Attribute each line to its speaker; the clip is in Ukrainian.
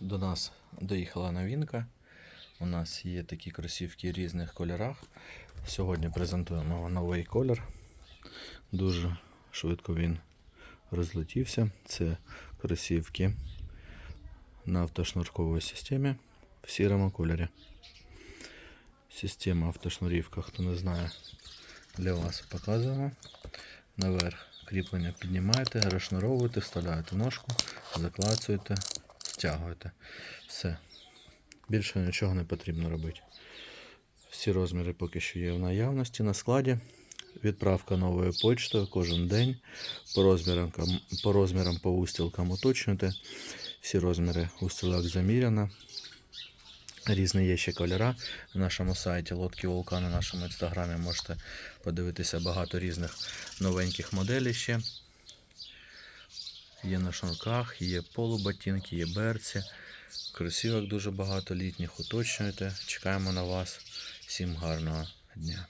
Speaker 1: До нас доїхала новинка. У нас є такі кросівки в різних кольорах. Сьогодні презентуємо новий колір. Дуже швидко він розлетівся. Це кросівки на автошнурковій системі в сірому кольорі. Система автошнурівка, хто не знає, для вас показуємо. Наверх кріплення піднімаєте, розшнуровуєте, вставляєте ножку, заклацуєте, стягуєте. Все. Більше нічого не потрібно робити. Всі розміри поки що є в наявності на складі. Відправка новою почтою кожен день. По розмірам, по розмірам по устілкам уточнюєте. Всі розміри устілок заміряно. Різні є ще кольора. На нашому сайті Лодки Вулкан, на нашому інстаграмі можете подивитися багато різних новеньких моделей ще. Є на шнурках, є полуботинки, є берці. Кросівок дуже багато літніх Уточнюйте. Чекаємо на вас. Всім гарного дня.